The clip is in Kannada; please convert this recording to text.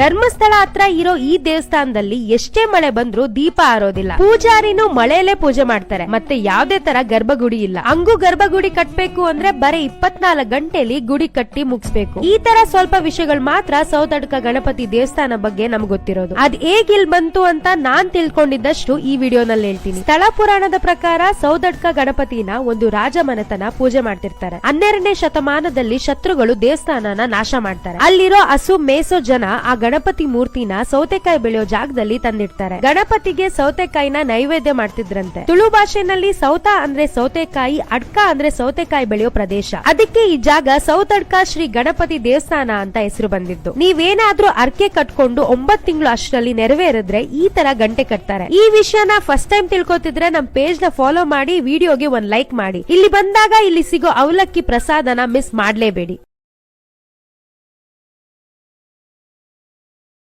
ಧರ್ಮಸ್ಥಳ ಹತ್ರ ಇರೋ ಈ ದೇವಸ್ಥಾನದಲ್ಲಿ ಎಷ್ಟೇ ಮಳೆ ಬಂದ್ರೂ ದೀಪ ಆರೋದಿಲ್ಲ. ಪೂಜಾರಿನೂ ಮಳೆಯಲ್ಲೇ ಪೂಜೆ ಮಾಡ್ತಾರೆ. ಮತ್ತೆ ಯಾವ್ದೇ ತರ ಗರ್ಭಗುಡಿ ಇಲ್ಲ. ಹಂಗೂ ಗರ್ಭಗುಡಿ ಕಟ್ಬೇಕು ಅಂದ್ರೆ ಬರೀ ಇಪ್ಪತ್ನಾಲ್ಕು ಗಂಟೆಲಿ ಗುಡಿ ಕಟ್ಟಿ ಮುಗಿಸ್ಬೇಕು. ಈ ತರ ಸ್ವಲ್ಪ ವಿಷಯಗಳು ಮಾತ್ರ ಸೌತಡ್ಕ ಗಣಪತಿ ದೇವಸ್ಥಾನ ಬಗ್ಗೆ ನಮ್ಗೆ ಗೊತ್ತಿರೋದು. ಅದ್ ಹೇಗ್ ಇಲ್ ಬಂತು ಅಂತ ನಾನ್ ತಿಳ್ಕೊಂಡಿದ್ದಷ್ಟು ಈ ವಿಡಿಯೋನಲ್ಲಿ ಹೇಳ್ತೀನಿ. ಸ್ಥಳ ಪುರಾಣದ ಪ್ರಕಾರ ಸೌದಡ್ಕ ಗಣಪತಿನ ಒಂದು ರಾಜ ಮನೆತನ ಪೂಜೆ ಮಾಡ್ತಿರ್ತಾರೆ. ಹನ್ನೆರಡನೇ ಶತಮಾನದಲ್ಲಿ ಶತ್ರುಗಳು ದೇವಸ್ಥಾನನ ನಾಶ ಮಾಡ್ತಾರೆ. ಅಲ್ಲಿರೋ ಹಸು, ಮೇಸೋ ಜನ ಆ ಗಣಪತಿ ಮೂರ್ತಿನ ಸೌತೆಕಾಯಿ ಬೆಳೆಯೋ ಜಾಗದಲ್ಲಿ ತಂದಿಡ್ತಾರೆ. ಗಣಪತಿಗೆ ಸೌತೆಕಾಯಿನ ನೈವೇದ್ಯ ಮಾಡ್ತಿದ್ರಂತೆ. ತುಳು ಭಾಷೆನಲ್ಲಿ ಸೌತ ಅಂದ್ರೆ ಸೌತೆಕಾಯಿ, ಅಡ್ಕ ಅಂದ್ರೆ ಸೌತೆಕಾಯಿ ಬೆಳೆಯೋ ಪ್ರದೇಶ. ಅದಕ್ಕೆ ಈ ಜಾಗ ಸೌತಡ್ಕ ಶ್ರೀ ಗಣಪತಿ ದೇವಸ್ಥಾನ ಅಂತ ಹೆಸರು ಬಂದಿದ್ದು. ನೀವೇನಾದ್ರೂ ಅರ್ಕೆ ಕಟ್ಕೊಂಡು ಒಂಬತ್ ತಿಂಗಳು ಅಷ್ಟರಲ್ಲಿ ನೆರವೇರಿದ್ರೆ ಈ ತರ ಗಂಟೆ ಕಟ್ತಾರೆ. ಈ ವಿಷಯನ ಫಸ್ಟ್ ಟೈಮ್ ತಿಳ್ಕೊತಿದ್ರೆ ನಮ್ ಪೇಜ್ನ ಫಾಲೋ ಮಾಡಿ ವಿಡಿಯೋಗೆ ಒಂದ್ ಲೈಕ್ ಮಾಡಿ. ಇಲ್ಲಿ ಬಂದಾಗ ಇಲ್ಲಿ ಸಿಗೋ ಅವಲಕ್ಕಿ ಪ್ರಸಾದನ ಮಿಸ್ ಮಾಡ್ಲೇಬೇಡಿ.